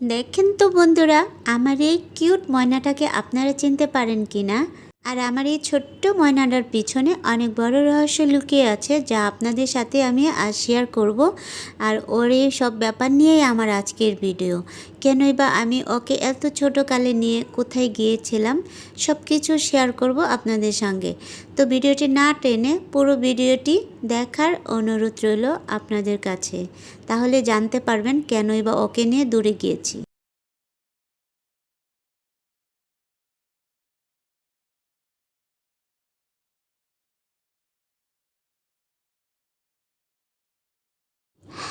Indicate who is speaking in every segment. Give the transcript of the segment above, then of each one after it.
Speaker 1: দেখেন তো বন্ধুরা আমার এই কিউট ময়নাটাকে আপনারা চিনতে পারেন কি না আর আমার এই ছোট্ট ময়নাটার পিছনে অনেক বড় রহস্য লুকিয়ে আছে যা আপনাদের সাথে আমি আজ শেয়ার করব। আর ওর এই সব ব্যাপার নিয়েই আমার আজকের ভিডিও কেনই বা আমি ওকে এত ছোট কালে নিয়ে কোথায় গিয়েছিলাম সব কিছু শেয়ার করব আপনাদের সঙ্গে। তো ভিডিওটি না টেনে পুরো ভিডিওটি দেখার অনুরোধ রইল আপনাদের কাছে। তাহলে জানতে পারবেন কেনই বা ওকে নিয়ে দূরে গিয়েছি।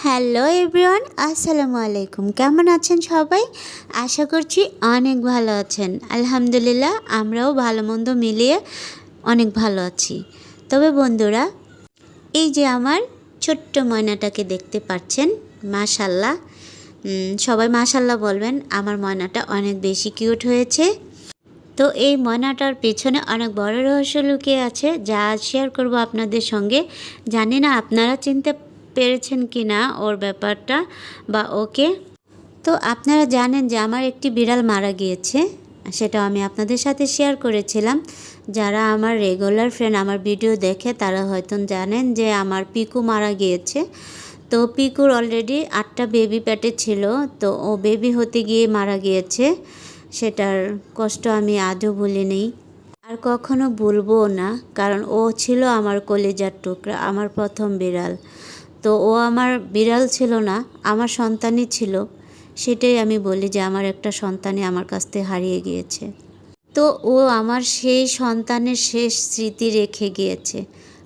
Speaker 1: হ্যালো এভরিওয়ান, আসসালামু আলাইকুম। কেমন আছেন সবাই? আশা করছি অনেক ভালো আছেন। আলহামদুলিল্লাহ, আমরাও ভালো মন্দ মিলিয়ে অনেক ভালো আছি। তবে বন্ধুরা, এই যে আমার ছোট্ট ময়নাটাকে দেখতে পাচ্ছেন, মাশাল্লাহ সবাই মাশাল্লাহ বলবেন, আমার ময়নাটা অনেক বেশি কিউট হয়েছে। তো এই ময়নাটার পেছনে অনেক বড় রহস্য লুকিয়ে আছে, যা শেয়ার করব আপনাদের সঙ্গে। জানি না আপনারা চিনতে পেরেছেন কি না ওর ব্যাপারটা বা ওকে? তো আপনারা জানেন যে আমার একটি বিড়াল মারা গিয়েছে সেটা আমি আপনাদের সাথে শেয়ার করেছিলাম। যারা আমার রেগুলার ফ্রেন্ড আমার ভিডিও দেখে, তারা হয়তো জানেন যে আমার পিকু মারা গিয়েছে। তো পিকুর অলরেডি আটটা বেবি পেটে ছিল, তো ও বেবি হতে গিয়ে মারা গিয়েছে। সেটার কষ্ট আমি আজও ভুলিনি। আর কখনো ভুলবো না, কারণ ও ছিল আমার কলেজার টুকরা, আমার প্রথম বিড়াল। তো ও আমার বিড়াল ছিল না, আমার সন্তানই ছিল। সেটাই আমি বলি যে আমার একটা সন্তানই আমার কাছ থেকে হারিয়ে গিয়েছে। তো ও আমার সেই সন্তানের শেষ স্মৃতি রেখে গিয়েছে।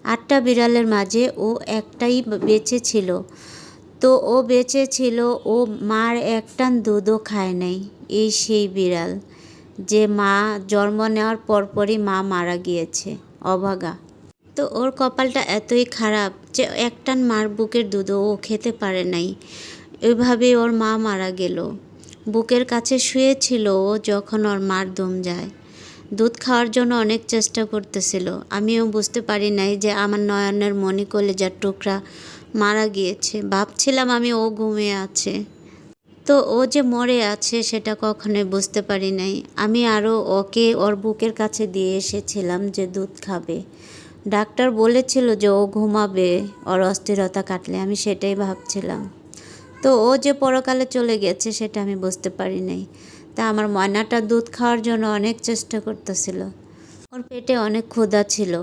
Speaker 1: আটটা বিড়ালের মাঝে ও একটাই বেঁচে ছিল। তো ও বেঁচে ছিল, ও মার একটান দুধও খায় নাই এই সেই বিড়াল। যে মা জন্ম নেওয়ার পরপরই মা মারা গিয়েছে, অভাগা। তো ওর কপালটা এতই খারাপ যে একটান মার বুকের দুধও ও খেতে পারে নাই। ওইভাবে ওর মা মারা গেল। বুকের কাছে শুয়েছিল ও যখন ওর মার দম যায়। দুধ খাওয়ার জন্য অনেক চেষ্টা করতেছিল। আমিও বুঝতে পারি নাই যে আমার নয়নের মণি কলেজার টুকরা মারা গিয়েছে। ভাবছিলাম আমি ও ঘুমিয়ে আছে। তো ও যে মরে আছে সেটা কখনোই বুঝতে পারি নাই। আমি আরও ওকে ওর বুকের কাছে দিয়ে এসেছিলাম যে দুধ খাবে। ডাক্তার বলেছিল যে ও ঘুমাবে, ওর অস্থিরতা কাটলে, আমি সেটাই ভাবছিলাম। তো ও যে পরকালে চলে গেছে, সেটা আমি বুঝতে পারি নাই তা আমার ময়নাটা দুধ খাওয়ার জন্য অনেক চেষ্টা করতেছিল। ওর পেটে অনেক ক্ষুধা ছিল।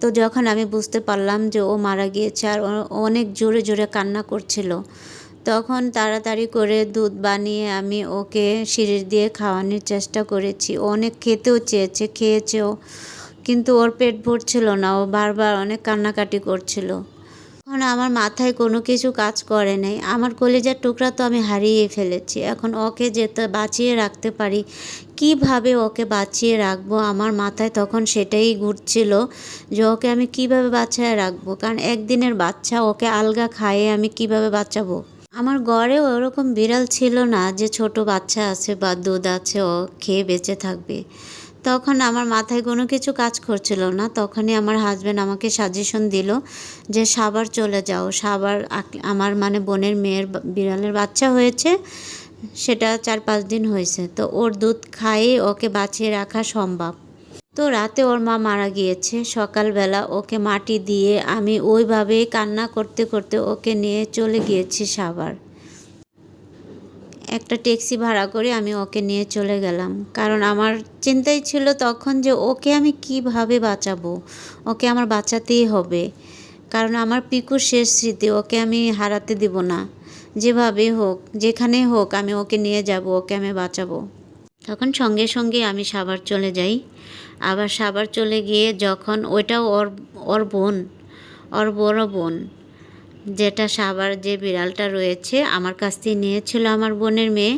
Speaker 1: তো যখন আমি বুঝতে পারলাম যে ও মারা গিয়েছে আর অনেক জোরে জোরে কান্না করছিল, তখন তাড়াতাড়ি করে দুধ বানিয়ে আমি ওকে সিঁড়ি দিয়ে খাওয়ানোর চেষ্টা করেছি। অনেক খেতেও চেয়েছে, খেয়েছেও কিন্তু ওর পেট ভরছিল না। ও বারবার অনেক কান্নাকাটি করছিল। এখন আমার মাথায় কোনো কিছু কাজ করে নাই। আমার কলেজার টুকরা তো আমি হারিয়ে ফেলেছি। এখন ওকে যেতে বাঁচিয়ে রাখতে পারি। কীভাবে ওকে বাঁচিয়ে রাখব? আমার মাথায় তখন সেটাই ঘুরছিল যে ওকে আমি কীভাবে বাঁচায় রাখব? কারণ একদিনের বাচ্চা, ওকে আলগা খাইয়ে আমি কীভাবে বাঁচাবো? আমার ঘরে ওরকম বিড়াল ছিল না যে ছোট বাচ্চা আছে বা দুধ আছে, ও খেয়ে বেঁচে থাকবে। তখন আমার মাথায় কোনো কিছু কাজ করছিল না। তখনই আমার হাজব্যান্ড আমাকে সাজেশন দিল যে সাবার চলে যাও। সাবার আমার মানে বোনের মেয়ের বিড়ালের বাচ্চা হয়েছে, সেটা চার পাঁচ দিন হয়েছে। তো ওর দুধ খাইয়ে ওকে বাঁচিয়ে রাখা সম্ভব। তো রাতে ওর মা মারা গিয়েছে। সকালবেলা ওকে মাটি দিয়ে আমি ওইভাবেই কান্না করতে করতে ওকে নিয়ে চলে গিয়েছি সাবার একটা ট্যাক্সি ভাড়া করে আমি ওকে নিয়ে চলে গেলাম। কারণ আমার চিন্তাই ছিল তখন যে ওকে আমি কীভাবে বাঁচাবো? ওকে আমার বাঁচাতেই হবে। কারণ আমার পিকুর শেষ স্মৃতি ওকে আমি হারাতে দিব না। যেভাবে হোক, যেখানে হোক আমি ওকে নিয়ে যাব, ওকে আমি বাঁচাবো। তখন সঙ্গে সঙ্গে আমি সাবার চলে যাই। আবার সাবার চলে গিয়ে যখন ওইটাও ওর ওর বোন, ওর বড় বোন যেটা সাবার যে বিড়ালটা রয়েছে, আমার কাছ থেকে নিয়েছিল আমার বোনের মেয়ে।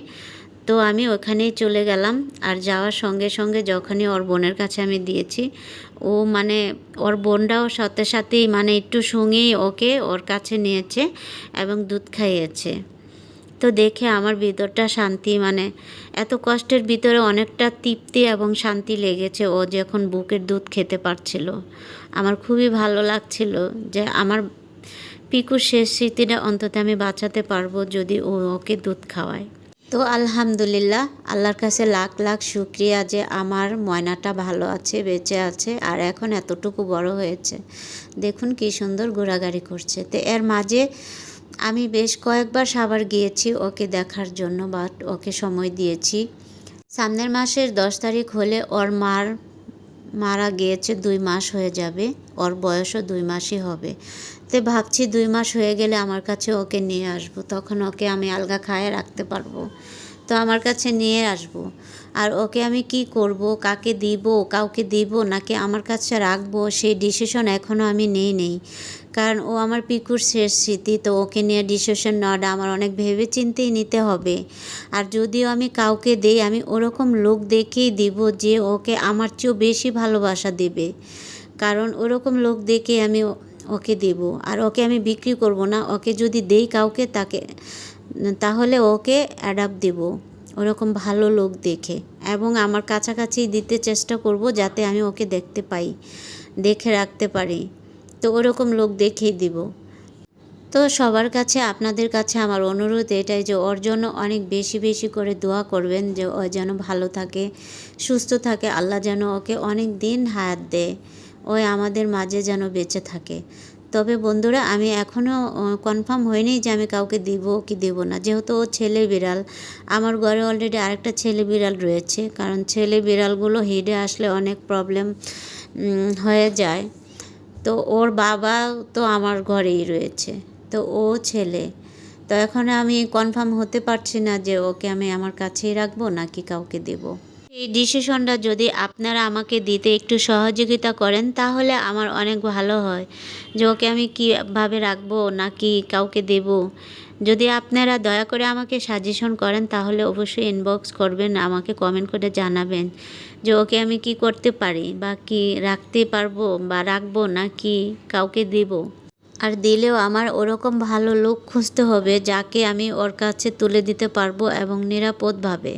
Speaker 1: তো আমি ওখানেই চলে গেলাম আর যাওয়ার সঙ্গে সঙ্গে যখনই ওর বোনের কাছে আমি দিয়েছি, ও মানে ওর বোনটাও সাথে সাথেই মানে একটু সঙ্গেই ওকে ওর কাছে নিয়েছে এবং দুধ খাইয়েছে। তো দেখে আমার ভিতরটা শান্তি মানে এত কষ্টের ভিতরে অনেকটা তৃপ্তি এবং শান্তি লেগেছে ও যখন বুকের দুধ খেতে পারছিল। আমার খুবই ভালো লাগছিল যে আমার পিকুর শেষ স্মৃতিটা অন্তত আমি বাঁচাতে পারব যদি ও ওকে দুধ খাওয়ায়। তো আলহামদুলিল্লাহ, আল্লাহর কাছে লাখ লাখ শুক্রিয়া যে আমার ময়নাটা ভালো আছে, বেঁচে আছে, আর এখন এতটুকু বড় হয়েছে। দেখুন কি সুন্দর ঘোরাগাড়ি করছে। তো এর মাঝে আমি বেশ কয়েকবার সাবার গিয়েছি ওকে দেখার জন্য বা ওকে সময় দিয়েছি। সামনের মাসের দশ তারিখ হলে ওর মার, মারা গিয়েছে দুই মাস হয়ে যাবে, ওর বয়সও দুই মাসই হবে। তো ভাবছি দুই মাস হয়ে গেলে আমার কাছে ওকে নিয়ে আসব। তখন ওকে আমি আলগা খায়ে রাখতে পারব। তো আমার কাছে নিয়ে আসব। আর ওকে আমি কি করব, কাকে দিব, কাউকে দিব, নাকি আমার কাছে রাখব, সেই ডিসিশন এখনও আমি নেই নেই। কারণ ও আমার পিকুর শেষ স্মৃতি, তো ওকে নিয়ে ডিসিশন নেওয়াটা আমার অনেক ভেবে চিন্তেই নিতে হবে। আর যদিও আমি কাউকে দেই, আমি ওরকম লোক দেখেই দিব যে ওকে আমার চেয়েও বেশি ভালোবাসা দেবে। কারণ ওরকম লোক দেখে আমি ওকে দেব। আর ওকে আমি বিক্রি করব না। ওকে যদি দেই কাউকে, তাকে, তাহলে ওকে অ্যাডাপ্ট দেব। ওরকম ভালো লোক দেখে। এবং আমার কাছাকাছি দিতে চেষ্টা করব যাতে আমি ওকে দেখতে পাই, দেখে রাখতে পারি। তো ওরকম লোক দেখেই দিব। তো সবার কাছে, আপনাদের কাছে আমার অনুরোধ এটাই যে ওর জন্য অনেক বেশি বেশি করে দোয়া করবেন যে ও যেন ভালো থাকে, সুস্থ থাকে। আল্লাহ যেন ওকে অনেক দিন হায়াত দেয়। ওই আমাদের মাঝে যেন বেঁচে থাকে। তবে বন্ধুরা, আমি এখনও কনফার্ম হয়নি যে আমি কাউকে দিব কি দেব না। যেহেতু ও ছেলে বিড়াল, আমার ঘরে অলরেডি আরেকটা ছেলে বিড়াল রয়েছে। কারণ ছেলে বিড়ালগুলো হিডে আসলে অনেক প্রবলেম হয়ে যায়। তো ওর বাবা তো আমার ঘরেই রয়েছে। তো ও ছেলে। তো এখন আমি কনফার্ম হতে পারছি না যে ওকে আমি আমার কাছেই রাখব নাকি কাউকে দেব। এই ডিসিশনটা যদি আপনারা আমাকে দিতে একটু সহযোগিতা করেন, তাহলে আমার অনেক ভালো হয়। যে ওকে আমি কীভাবে রাখব নাকি কাউকে দেব? যদি আপনারা দয়া করে আমাকে সাজেশন করেন, তাহলে অবশ্যই ইনবক্স করবেন, আমাকে কমেন্ট করে জানাবেন যে ওকে আমি কি করতে পারি বা কি রাখতে পারব বা রাখব নাকি কাউকে দেব। আর দিলেও আমার ওরকম ভালো লোক খুঁজতে হবে, যাকে আমি ওর কাছে তুলে দিতে পারব এবং নিরাপদভাবে।